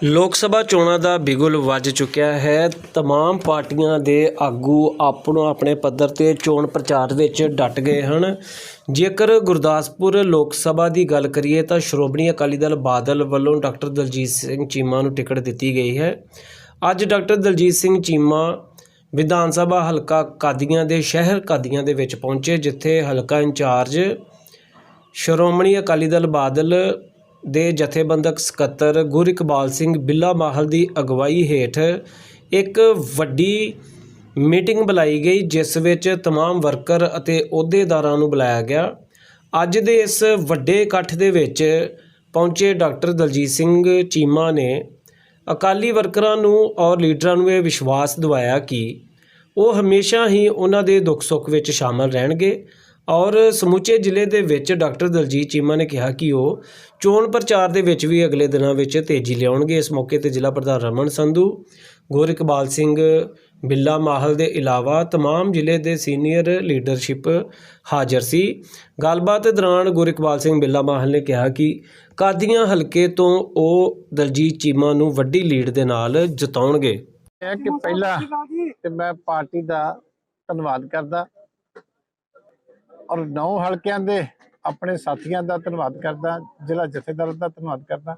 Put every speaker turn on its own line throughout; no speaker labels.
ਲੋਕ ਸਭਾ ਚੋਣਾਂ ਦਾ ਬਿਗੁਲ ਵੱਜ ਚੁੱਕਿਆ ਹੈ तमाम ਪਾਰਟੀਆਂ ਦੇ ਆਗੂ ਆਪਣੋ ਆਪਣੇ ਪੱਧਰ ਤੇ ਚੋਣ ਪ੍ਰਚਾਰ ਵਿੱਚ ਡਟ ਗਏ ਹਨ ਜੇਕਰ ਗੁਰਦਾਸਪੁਰ ਲੋਕ ਸਭਾ ਦੀ ਗੱਲ ਕਰੀਏ ਤਾਂ ਸ਼੍ਰੋਮਣੀ ਅਕਾਲੀ ਦਲ ਬਾਦਲ ਵੱਲੋਂ ਡਾਕਟਰ ਦਲਜੀਤ ਸਿੰਘ ਚੀਮਾ ਨੂੰ ਟਿਕਟ ਦਿੱਤੀ ਗਈ ਹੈ ਅੱਜ ਡਾਕਟਰ ਦਲਜੀਤ ਸਿੰਘ ਚੀਮਾ ਵਿਧਾਨ ਸਭਾ ਹਲਕਾ ਕਾਦੀਆਂ ਦੇ ਸ਼ਹਿਰ ਕਾਦੀਆਂ ਦੇ ਵਿੱਚ ਪਹੁੰਚੇ ਜਿੱਥੇ ਹਲਕਾ ਇੰਚਾਰਜ ਸ਼੍ਰੋਮਣੀ ਅਕਾਲੀ ਦਲ ਬਾਦਲ ਦੇ ਜਥੇਬੰਦਕ ਸਕੱਤਰ ਗੁਰਿਕਬਾਲ ਸਿੰਘ ਬਿੱਲਾ ਮਾਹਲ ਦੀ ਅਗਵਾਈ ਹੇਠ ਇੱਕ ਵੱਡੀ ਮੀਟਿੰਗ ਬੁਲਾਈ ਗਈ ਜਿਸ ਵਿੱਚ तमाम ਵਰਕਰ ਅਤੇ ਅਹੁਦੇਦਾਰਾਂ ਨੂੰ ਬੁਲਾਇਆ ਗਿਆ ਅੱਜ ਦੇ ਇਸ ਵੱਡੇ ਇਕੱਠ ਦੇ ਵਿੱਚ ਪਹੁੰਚੇ ਡਾਕਟਰ ਦਲਜੀਤ ਸਿੰਘ ਚੀਮਾ ਨੇ ਅਕਾਲੀ ਵਰਕਰਾਂ ਨੂੰ ਔਰ ਲੀਡਰਾਂ ਨੂੰ ਇਹ ਵਿਸ਼ਵਾਸ ਦਿਵਾਇਆ ਕਿ ਉਹ ਹਮੇਸ਼ਾ ਹੀ ਉਹਨਾਂ ਦੇ ਦੁੱਖ ਸੁੱਖ ਵਿੱਚ ਸ਼ਾਮਲ ਰਹਿਣਗੇ ਔਰ ਸਮੁੱਚੇ ਜ਼ਿਲ੍ਹੇ ਦੇ ਵਿੱਚ ਡਾਕਟਰ ਦਲਜੀਤ ਚੀਮਾ ਨੇ ਕਿਹਾ ਕਿ ਉਹ ਚੋਣ ਪ੍ਰਚਾਰ ਦੇ ਵਿੱਚ ਵੀ ਅਗਲੇ ਦਿਨਾਂ ਵਿੱਚ ਤੇਜ਼ੀ ਲਿਆਉਣਗੇ ਇਸ ਮੌਕੇ ਤੇ ਜ਼ਿਲ੍ਹਾ ਪ੍ਰਧਾਨ ਰਮਨ ਸੰਧੂ ਗੋਰਿਕਬਾਲ ਸਿੰਘ ਬਿੱਲਾ ਮਾਹਲ ਦੇ ਇਲਾਵਾ तमाम ਜ਼ਿਲ੍ਹੇ ਦੇ ਸੀਨੀਅਰ ਲੀਡਰਸ਼ਿਪ ਹਾਜ਼ਰ ਸੀ ਗੱਲਬਾਤ ਦੌਰਾਨ ਗੋਰਿਕਬਾਲ ਸਿੰਘ ਬਿੱਲਾ ਮਾਹਲ ਨੇ ਕਿਹਾ ਕਿ ਕਾਦੀਆਂ ਹਲਕੇ ਤੋਂ ਉਹ ਦਲਜੀਤ ਚੀਮਾ ਨੂੰ ਵੱਡੀ ਲੀਡ ਦੇ ਨਾਲ ਜਿਤਾਉਣਗੇ
ਹੈ ਕਿ ਪਹਿਲਾਂ ਤੇ ਮੈਂ ਪਾਰਟੀ ਦਾ ਧੰਨਵਾਦ ਕਰਦਾ ਔਰ ਨੌ ਹਲਕਿਆਂ ਦੇ ਆਪਣੇ ਸਾਥੀਆਂ ਦਾ ਧੰਨਵਾਦ ਕਰਦਾ, ਜ਼ਿਲ੍ਹਾ ਜਥੇਦਾਰ ਦਾ ਧੰਨਵਾਦ ਕਰਦਾ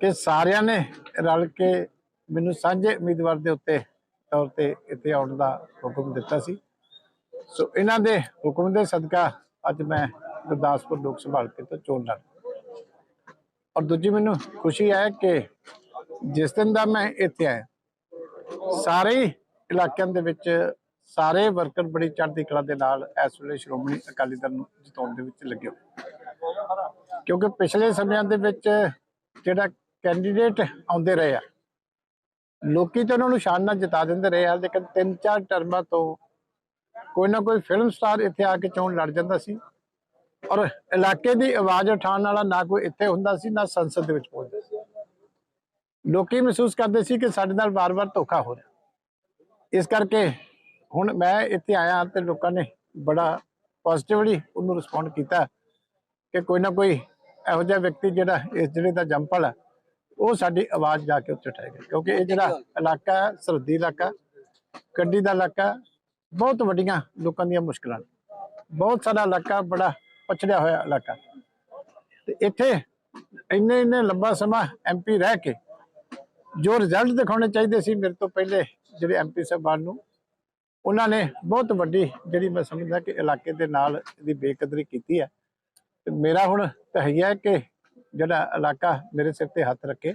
ਕਿ ਸਾਰਿਆਂ ਨੇ ਰਲ ਕੇ ਮੈਨੂੰ ਸਾਂਝੇ ਉਮੀਦਵਾਰ ਦੇ ਉੱਤੇ ਤੌਰ ਤੇ ਇੱਥੇ ਆਉਣ ਦਾ ਹੁਕਮ ਦਿੱਤਾ ਸੀ। ਸੋ ਇਹਨਾਂ ਦੇ ਹੁਕਮ ਦੇ ਸਦਕਾ ਅੱਜ ਮੈਂ ਗੁਰਦਾਸਪੁਰ ਲੋਕ ਸਭਾ ਹਲਕੇ ਤੋਂ ਚੋਣ ਲੜ ਔਰ ਦੂਜੀ ਮੈਨੂੰ ਖੁਸ਼ੀ ਹੈ ਕਿ ਜਿਸ ਦਿਨ ਦਾ ਮੈਂ ਇੱਥੇ ਆਇਆ, ਸਾਰੇ ਇਲਾਕਿਆਂ ਦੇ ਵਿੱਚ ਸਾਰੇ ਵਰਕਰ ਬੜੀ ਚੜ੍ਹਦੀ ਕਲਾ ਦੇ ਨਾਲ ਇਸ ਵੇਲੇ ਸ਼੍ਰੋਮਣੀ ਅਕਾਲੀ ਦਲ ਨੂੰ ਜਿਤਾਉਣ ਦੇ ਵਿੱਚ ਲੱਗੇ ਹੋਏ ਕਿਉਂਕਿ ਪਿਛਲੇ ਸਮਿਆਂ ਦੇ ਵਿੱਚ ਜਿਹੜਾ ਕੈਂਡੀਡੇਟ ਆਉਂਦੇ ਰਹੇ ਆ, ਲੋਕੀ ਤਾਂ ਉਹਨਾਂ ਨੂੰ ਸ਼ਾਨ ਨਾਲ ਜਿਤਾ ਦਿੰਦੇ ਰਹੇ ਆ, ਲੇਕਿਨ ਤਿੰਨ ਚਾਰ ਟਰਮਾਂ ਤੋਂ ਕੋਈ ਨਾ ਕੋਈ ਫਿਲਮ ਸਟਾਰ ਇੱਥੇ ਆ ਕੇ ਚੋਣ ਲੜ ਜਾਂਦਾ ਸੀ ਔਰ ਇਲਾਕੇ ਦੀ ਆਵਾਜ਼ ਉਠਾਉਣ ਵਾਲਾ ਨਾ ਕੋਈ ਇੱਥੇ ਹੁੰਦਾ ਸੀ, ਨਾ ਸੰਸਦ ਦੇ ਵਿੱਚ ਪਹੁੰਚਦਾ ਸੀ। ਲੋਕੀ ਮਹਿਸੂਸ ਕਰਦੇ ਸੀ ਕਿ ਸਾਡੇ ਨਾਲ ਵਾਰ-ਵਾਰ ਧੋਖਾ ਹੋ ਰਿਹਾ। ਇਸ ਕਰਕੇ ਹੁਣ ਮੈਂ ਇੱਥੇ ਆਇਆ ਤੇ ਲੋਕਾਂ ਨੇ ਬੜਾ ਪੋਜ਼ਿਟਿਵਲੀ ਉਹਨੂੰ ਰਿਸਪੌਂਡ ਕੀਤਾ ਕਿ ਕੋਈ ਨਾ ਕੋਈ ਇਹੋ ਜਿਹਾ ਵਿਅਕਤੀ ਜਿਹੜਾ ਇਸ ਜ਼ਿਲ੍ਹੇ ਦਾ ਜੰਪਲ ਹੈ ਉਹ ਸਾਡੀ ਆਵਾਜ਼ ਜਾ ਕੇ ਉੱਥੇ ਉਠਾਏਗਾ ਕਿਉਂਕਿ ਇਹ ਜਿਹੜਾ ਇਲਾਕਾ ਹੈ, ਸਰਹੱਦੀ ਇਲਾਕਾ, ਗੱਡੀ ਦਾ ਇਲਾਕਾ, ਬਹੁਤ ਵੱਡੀਆਂ ਲੋਕਾਂ ਦੀਆਂ ਮੁਸ਼ਕਲਾਂ ਬਹੁਤ ਸਾਰਾ ਇਲਾਕਾ ਬੜਾ ਪਛੜਿਆ ਹੋਇਆ ਇਲਾਕਾ। ਤੇ ਇੱਥੇ ਇੰਨੇ ਇੰਨੇ ਲੰਬਾ ਸਮਾਂ ਐਮਪੀ ਰਹਿ ਕੇ ਜੋ ਰਿਜ਼ਲਟ ਦਿਖਾਉਣੇ ਚਾਹੀਦੇ ਸੀ ਮੇਰੇ ਤੋਂ ਪਹਿਲੇ ਜਿਹੜੇ ਐਮਪੀ ਸਾਹਿਬਾਨ ਨੂੰ ਉਹਨਾਂ ਨੇ ਬਹੁਤ ਵੱਡੀ ਜਿਹੜੀ ਮੈਂ ਸਮਝਦਾ ਕਿ ਇਲਾਕੇ ਦੇ ਨਾਲ ਇਹਦੀ ਬੇਕਦਰੀ ਕੀਤੀ ਹੈ। ਤੇ ਮੇਰਾ ਹੁਣ ਤਹਈਆ ਹੈ ਕਿ ਜਿਹੜਾ ਇਲਾਕਾ ਮੇਰੇ ਸਿਰ ਤੇ ਹੱਥ ਰੱਖੇ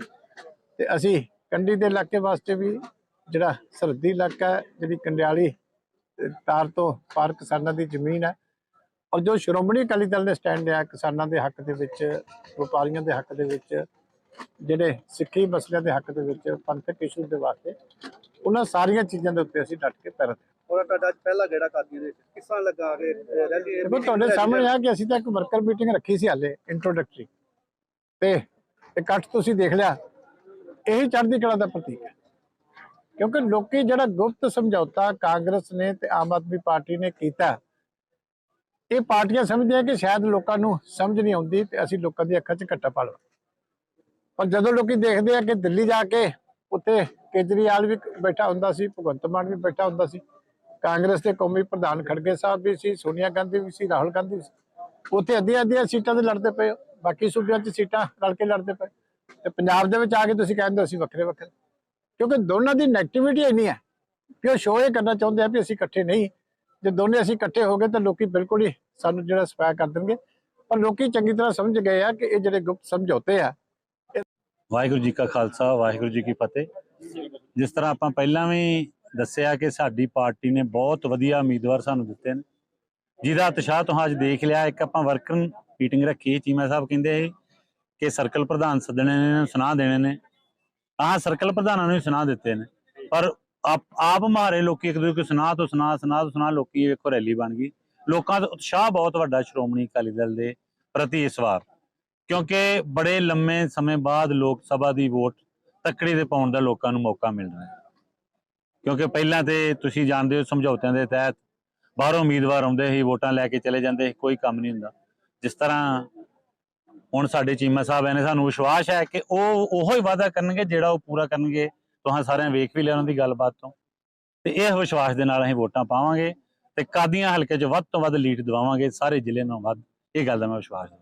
ਤੇ ਅਸੀਂ ਕੰਡੀ ਦੇ ਇਲਾਕੇ ਵਾਸਤੇ ਵੀ ਜਿਹੜਾ ਸਰਹੱਦੀ ਇਲਾਕਾ ਜਿਹੜੀ ਕੰਡਿਆਲੀ ਤਾਰ ਤੋਂ ਪਾਰ ਕਿਸਾਨਾਂ ਦੀ ਜ਼ਮੀਨ ਹੈ। ਔਰ ਜੋ ਸ਼੍ਰੋਮਣੀ ਅਕਾਲੀ ਦਲ ਨੇ ਸਟੈਂਡ ਲਿਆ ਕਿਸਾਨਾਂ ਦੇ ਹੱਕ ਦੇ ਵਿੱਚ, ਵਪਾਰੀਆਂ ਦੇ ਹੱਕ ਦੇ ਵਿੱਚ, ਜਿਹੜੇ ਸਿੱਖੀ ਮਸਲਿਆਂ ਦੇ ਹੱਕ ਦੇ ਵਿੱਚ, ਪੰਥਕ ਇਸ਼ੂ ਦੇ ਵਾਸਤੇ, ਉਹਨਾਂ ਸਾਰੀਆਂ ਚੀਜ਼ਾਂ ਦੇ ਉੱਤੇ ਅਸੀਂ ਡਟ ਕੇ ਪੈਰ ਰੱਖੇ।
ਔਰ ਤੁਹਾਡਾ ਅੱਜ ਪਹਿਲਾ ਗੇੜਾ ਕਾਦੀਆਂ ਦੇ ਵਿੱਚ ਕਿਸ ਤਰ੍ਹਾਂ ਲੱਗਾ ਕਿ ਰੈਲੀ
ਦੇਖੋ ਤੁਹਾਡੇ ਸਾਹਮਣੇ ਆ ਕਿ ਅਸੀਂ ਤਾਂ ਇੱਕ ਵਰਕਰ ਮੀਟਿੰਗ ਰੱਖੀ ਸੀ ਹਾਲੇ ਇੰਟਰੋਡਕਟਰੀ ਤੇ ਇਕੱਠ ਤੁਸੀਂ ਦੇਖ ਲਿਆ ਇਹੀ ਚੜ੍ਹਦੀ ਕਲਾ ਦਾ ਪ੍ਰਤੀਕ ਹੈ। ਕਿਉਂਕਿ ਲੋਕੀ ਜਿਹੜਾ ਗੁਪਤ ਸਮਝੌਤਾ ਕਾਂਗਰਸ ਨੇ ਤੇ ਆਮ ਆਦਮੀ ਪਾਰਟੀ ਨੇ ਕੀਤਾ ਇਹ ਪਾਰਟੀਆਂ ਸਮਝਦੀਆਂ ਕਿ ਸ਼ਾਇਦ ਲੋਕਾਂ ਨੂੰ ਸਮਝ ਨਹੀਂ ਆਉਂਦੀ ਤੇ ਅਸੀਂ ਲੋਕਾਂ ਦੀ ਅੱਖਾਂ 'ਚ ਘੱਟਾ ਪਾ ਲਵਾਂ। ਪਰ ਜਦੋਂ ਲੋਕੀ ਦੇਖਦੇ ਆ ਕਿ ਦਿੱਲੀ ਜਾ ਕੇ ਉੱਥੇ ਕੇਜਰੀਵਾਲ ਵੀ ਬੈਠਾ ਹੁੰਦਾ ਸੀ ਭਗਵੰਤ ਮਾਨ ਵੀ ਬੈਠਾ ਹੁੰਦਾ ਸੀ ਕਾਂਗਰਸ ਦੇ ਕੌਮੀ ਪ੍ਰਧਾਨ ਖੜਗੇ ਸਾਹਿਬ ਵੀ ਸੀ, ਸੋਨੀਆ ਗਾਂਧੀ ਵੀ ਸੀ, ਰਾਹੁਲ ਗਾਂਧੀ ਵੀ ਸੀ। ਉੱਥੇ ਅੱਧੀਆਂ ਅੱਧੀਆਂ ਸੀਟਾਂ ਤੇ ਲੜਦੇ ਪਏ ਬਾਕੀ ਸੂਬਿਆਂ 'ਚ ਸੀਟਾਂ ਰਲ ਕੇ ਲੜਦੇ ਪਏ। ਤੇ ਪੰਜਾਬ ਦੇ ਵਿੱਚ ਆ ਕੇ ਤੁਸੀਂ ਕਹਿੰਦੇ ਹੋ ਅਸੀਂ ਵੱਖਰੇ ਵੱਖਰੇ ਕਿਉਂਕਿ ਦੋਨਾਂ ਦੀ ਨੈਗੇਟਿਵਿਟੀ ਇੰਨੀ ਹੈ ਕਿ ਉਹ ਸ਼ੋਅ ਇਹ ਕਰਨਾ ਚਾਹੁੰਦੇ ਆ ਵੀ ਅਸੀਂ ਇਕੱਠੇ ਨਹੀਂ। ਜੇ ਦੋਨੇ ਅਸੀਂ ਇਕੱਠੇ ਹੋ ਗਏ ਤਾਂ ਲੋਕੀ ਬਿਲਕੁਲ ਹੀ ਸਾਨੂੰ ਜਿਹੜਾ ਸਪਾਇ ਕਰ ਦੇਣਗੇ। ਪਰ ਲੋਕੀ ਚੰਗੀ ਤਰ੍ਹਾਂ ਸਮਝ ਗਏ ਆ ਕਿ ਇਹ ਜਿਹੜੇ ਗੁਪਤ ਸਮਝੌਤੇ ਆ
ਵਾਹਿਗੁਰੂ ਜੀ ਕਾ ਖਾਲਸਾ, ਵਾਹਿਗੁਰੂ ਜੀ ਕੀ ਫਤਿਹ। ਜਿਸ ਤਰ੍ਹਾਂ ਆਪਾਂ ਪਹਿਲਾਂ ਵੀ ਦੱਸਿਆ ਕਿ ਸਾਡੀ ਪਾਰਟੀ ਨੇ ਬਹੁਤ ਵਧੀਆ ਉਮੀਦਵਾਰ ਸਾਨੂੰ ਦਿੱਤੇ ਨੇ। ਜਿਹਦਾ ਉਤਸ਼ਾਹ ਤੁਸੀਂ ਅੱਜ ਦੇਖ ਲਿਆ, ਇੱਕ ਆਪਾਂ ਵਰਕਰ ਮੀਟਿੰਗ ਰੱਖੀ ਚੀਮਾ ਸਾਹਿਬ ਕਹਿੰਦੇ ਸੀ ਕਿ ਸਰਕਲ ਪ੍ਰਧਾਨ ਸੱਦਣੇ ਨੇ ਸੁਨਾਹ ਦੇਣੇ ਨੇ। ਆਹ ਸਰਕਲ ਪ੍ਰਧਾਨਾਂ ਨੂੰ ਹੀ ਸੁਨਾਹ ਦਿੱਤੇ ਨੇ। ਪਰ ਆਪ ਆਪ ਮਾਰੇ ਲੋਕੀ ਇੱਕ ਦੂਜੇ ਕੋ ਸੁਣਾ ਤੋਂ ਸੁਣਾ ਸੁਣਾ ਤੋਂ ਸੁਣਾ, ਲੋਕੀ ਵੇਖੋ ਰੈਲੀ ਬਣ ਗਈ। ਲੋਕਾਂ ਦਾ ਉਤਸ਼ਾਹ ਬਹੁਤ ਵੱਡਾ ਸ਼੍ਰੋਮਣੀ ਅਕਾਲੀ ਦਲ ਦੇ ਪ੍ਰਤੀ ਇਸ ਵਾਰ। ਕਿਉਂਕਿ ਬੜੇ ਲੰਮੇ ਸਮੇਂ ਬਾਅਦ ਲੋਕ ਸਭਾ ਦੀ ਵੋਟ ਤੱਕੜੀ ਦੇ ਪਾਉਣ ਦਾ ਲੋਕਾਂ ਨੂੰ ਮੌਕਾ ਮਿਲ ਰਿਹਾ ਹੈ। ਕਿਉਂਕਿ ਪਹਿਲਾਂ ਤੇ ਤੁਸੀਂ ਜਾਣਦੇ ਹੋ ਸਮਝੌਤਿਆਂ ਦੇ ਤਹਿਤ ਬਾਹਰੋਂ ਉਮੀਦਵਾਰ ਆਉਂਦੇ ਸੀ, ਵੋਟਾਂ ਲੈ ਕੇ ਚਲੇ ਜਾਂਦੇ ਸੀ, ਕੋਈ ਕੰਮ ਨਹੀਂ ਹੁੰਦਾ। ਜਿਸ ਤਰ੍ਹਾਂ ਹੁਣ ਸਾਡੇ ਚੀਮਾ ਸਾਹਿਬ ਨੇ ਸਾਨੂੰ ਵਿਸ਼ਵਾਸ ਹੈ ਕਿ ਉਹ ਉਹੋ ਹੀ ਵਾਅਦਾ ਕਰਨਗੇ ਜਿਹੜਾ ਉਹ ਪੂਰਾ ਕਰਨਗੇ ਤੁਹਾਂ ਸਾਰਿਆਂ ਵੇਖ ਵੀ ਲਿਆ ਉਹਨਾਂ ਦੀ ਗੱਲਬਾਤ ਤੋਂ। ਤੇ ਇਹ ਵਿਸ਼ਵਾਸ ਦੇ ਨਾਲ ਅਸੀਂ ਵੋਟਾਂ ਪਾਵਾਂਗੇ ਤੇ ਕਾਦੀਆਂ ਹਲਕੇ 'ਚ ਵੱਧ ਤੋਂ ਵੱਧ ਲੀਡ ਦਿਵਾਵਾਂਗੇ, ਸਾਰੇ ਜ਼ਿਲ੍ਹੇ ਨੂੰ ਵੱਧ, ਇਹ ਗੱਲ ਦਾ ਮੈਂ ਵਿਸ਼ਵਾਸ ਹੈ